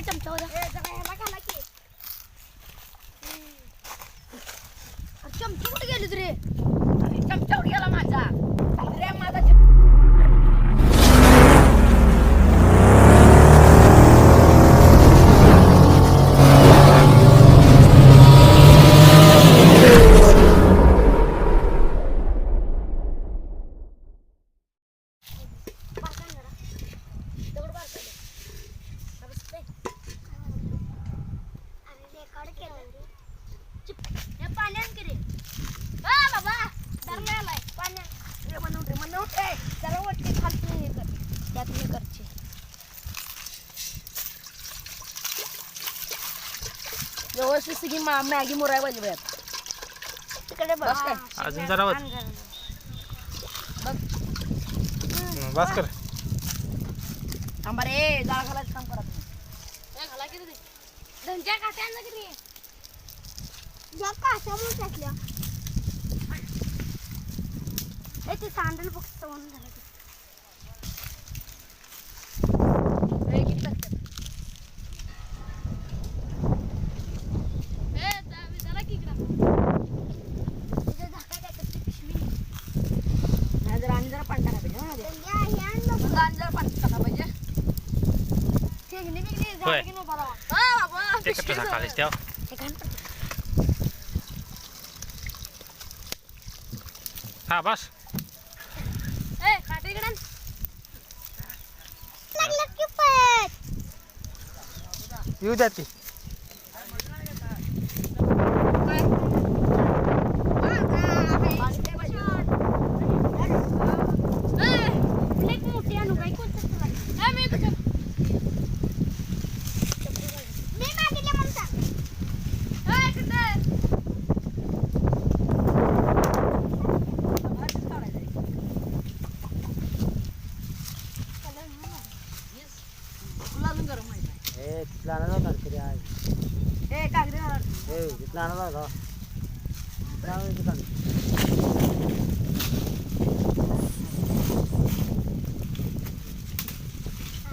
काय चमचा होता चमचा कुठे गेली रे चमच्यावर गेला माझा माझा पाण्यात की रे हा बाबा धरला आलाय पाण्यात रे म्हणून रे म्हणून रे जरा वरती खालती हे कर त्यात हे करचे सगळी मा- मॅगी मुराय पाहिजे तिकडे बघ बस काय? हा, अजून जरा वर. आण जरा. हं, बस कर थांबा रे जाळ घालायचं काम करा तुम्ही. धनच्या काट्या की. ए, ते बघ झालं ते. रे, किती लागतात? तिथे झाका टाकत ती पिशवी. नाही जरा आणि जरा पाणी टाकायला पाहिजे ना मध्ये. या, या आण लवकर. समजा आणि जरा पाणी टाकायला पाहिजे शेंगणी बिंगणी झालं होय. हा ते कसं टाकालीस त्या. हा बस. येऊ द्या ती पाणी काय पाहिजे? प्लेट मोठी आणू बाई कोणतं तुला? मी मागितलं म्हणून सांग. भाजीच काढायचं आहे. तुला अजून गरम माहिती आहे. ए तिथला आणा नव्हता तरी आज ए कागदी घाला. ए नव्हता त्यामुळे इथं काढ.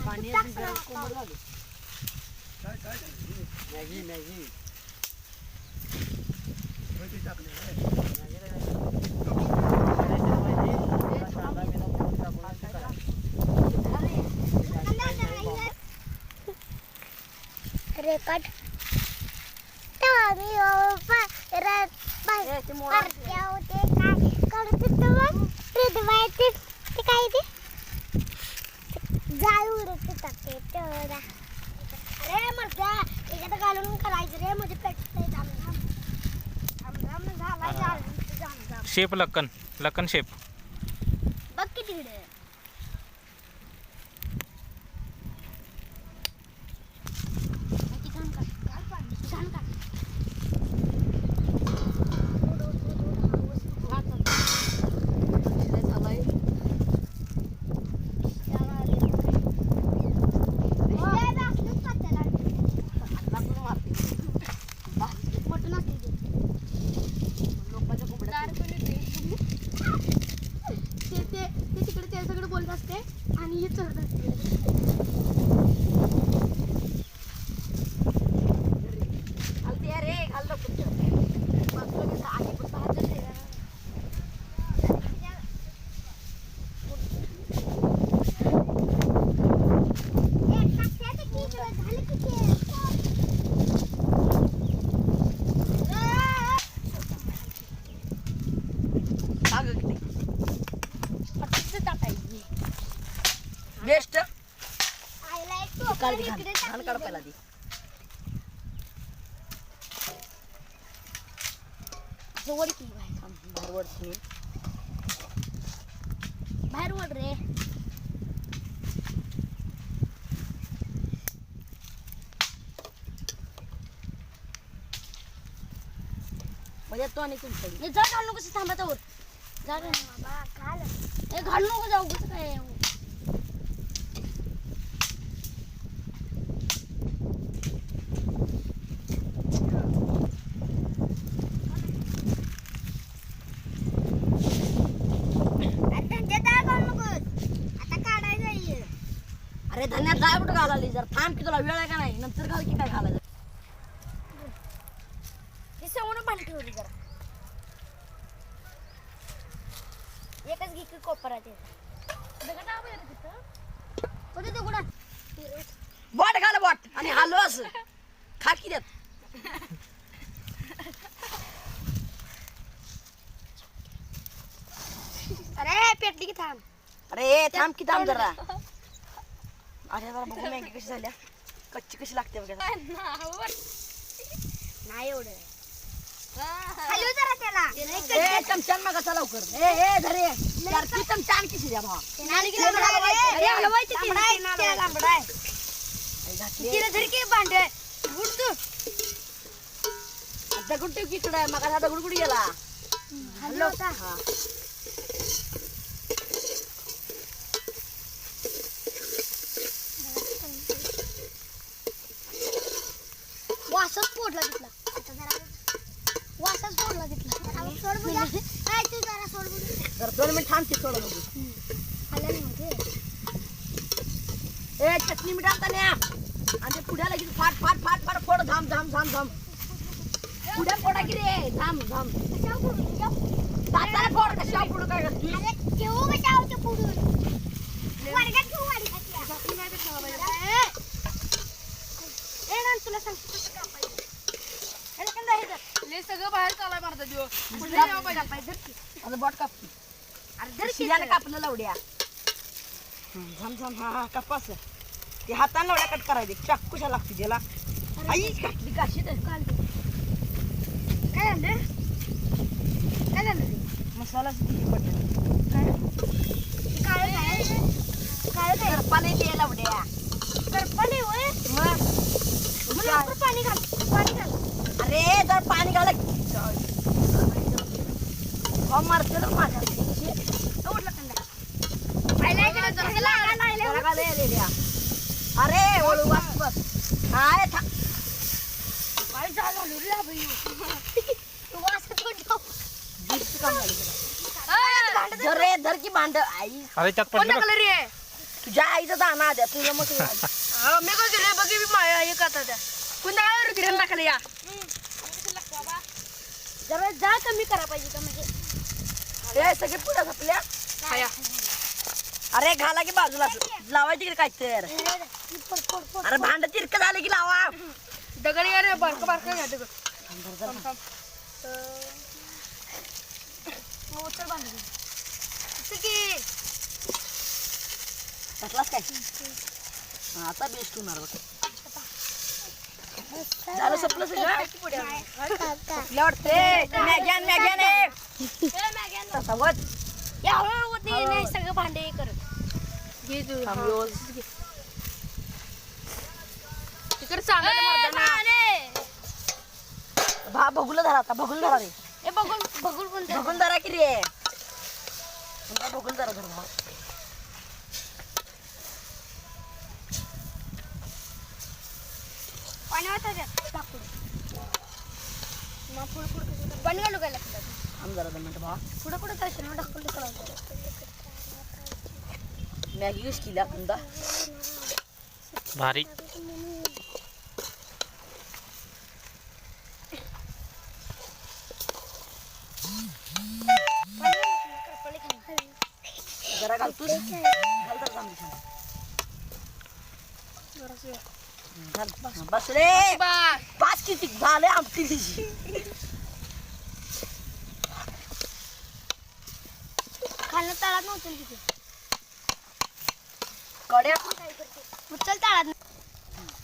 पाणी अजून जरा कोमट झालं. Maggi Maggi. रेकॉर्ड आम्ही परत ए, ते मोडा. परत्या होते काय करत मग हृदवायचे ते काय ते? जाळ उडत टाकते तेवढा. अरे मरत्या त्याच्यात घालून करायचं रे म्हणजे पेटते झाला शेप लक्कन लक्कन शेप. बघ किती घाण काढ. घाण काढ. शिजाय चालू आहे. लागून मारते. लोकांच्या कोंबड्या ते ते ते तिकडे ते सगळं बोलत असते आणि हे चढत असते खालती आहे रे खाल्लं कुठं बाजूला कसं आहे पण बाहेर जाते रे. सांग किती बेस्ट काढ ती घाण घाण काढ पहिला ती बाहेर. वरती बाहेर वळ रे. म्हणजे तो आणि तुमचं हे घालू वर. हे घालू नको जाऊ कसं काय आता काढायचं अरे धन्यात घालाली जर थांब की तुला वेळ आहे का नाही नंतर घाल की काय घालायचं हे समोर पाणी ठेवली जरा. एकच घे की कोपरा ते कुठे ते कुठं. बॉट घाल बॉट आणि हालो असं खा की देत अरे पेटली की थांब. अरे थांब की थांब जरा. अरे जरा बघू मॅगी कशी झाल्या. कच्ची कशी लागते बघा नाही एवढं. हलू जरा त्याला. ए चमच्यान मग कसा लवकर. ए ए धरे ती भावा. तिला की भांडे. तू. दगड ठेव की इकडे? मग असा दगड कुठे गेला? होता. हा वासच फोडला तिथला वासच फोडला तिथला सोड बुजा काय तू जरा सोड दोन मिनिट बघू नाही ए चटणी मीठ आणता न्या. आणि ते पुढ्या लगेच फाट फाट फाट फाट फोड. धाम धाम धाम धाम पुढ्या फोडा की रे? धाम धाम दाताला फोड. कशा पुढं काय करतोय? अरे ठेवू वर्गात ठेवू ए तुला सांगतो कसं कापायचं हे कंदा हे सगळं बाहेर चालाय मारता दिव पुढे यावं पाहिजे. आता बोट काप अरे धर इथं. कापलं लवड्या. झाम झाम हा हा कापास ते हाताने लवड्या कट करायचे. चाकूशा लागते त्याला. आई. काटली काशी तर काय झालं काय झालं? मसाला पडला हे काळं काय? काय करपाने ते लवड्या करपाने होय मग म्हणून आपण पाणी घाल पाणी घाल अरे जर पाणी घाला मारते माझ्या अरे ओळू वाच बस हाय था काय झालं तू तुला. धर रे धर की भांड आई अरे त्यात पडलं बघ. रे तुझ्या आईचा दाना द्या तुझ्या मग मी काय केलं बघी मी माया हे करता त्या कुणा गिरण टाकले या जरा जा कमी करा पाहिजे का म्हणजे? हे सगळे पुढे झपल्या? अरे घाला की बाजूला. असं. लावायची की काय तर अरे भांड तिरक झालं की लावा. दगड या रे बारक बारक घ्या दगड. उतर बांधू घातलास काय? हा, आता बेस्ट होणार बघ. झालं संपलं सगळं वाटते मॅग्यान मॅग्यान सगळं भांडे हे करत. घे तू. तिकडे चांगलं भा बघुला धरा आता बघुल धरा रे. बघून बघून पण जा. बघुल धरा की रे. बघुल धरा धर मग. पाणी वाटा द्या टाकून मग पुढे पुढे पाणी घालू काय लागतं थांब जरा दोन मिनिटं भावा पुढे पुढे जायचं ना टाकून टाकलं मॅगी यूज केली आपण दा भारी जरा घाल तू घाल तर चांगली छान. हम्म, घाल. बस रे पाच किती झाले आमटी तिची खाल्लं तळात नव्हतं तिथे. कड्या. उचल तळात.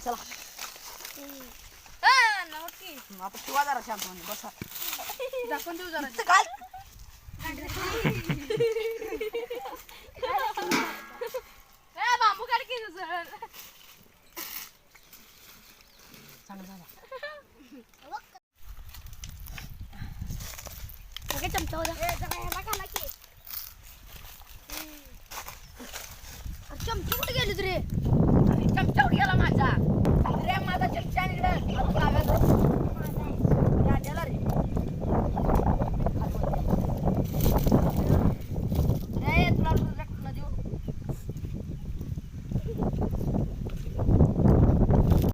चला. आता शिवा जरा शांत बसा. दाखवून देऊ जरा. इथं घाल बाबू काढ की तुझं चांगलं झालं सगळे चमचा होता जरा ह्याला घाला की अरे चमचे कुठे गेले रे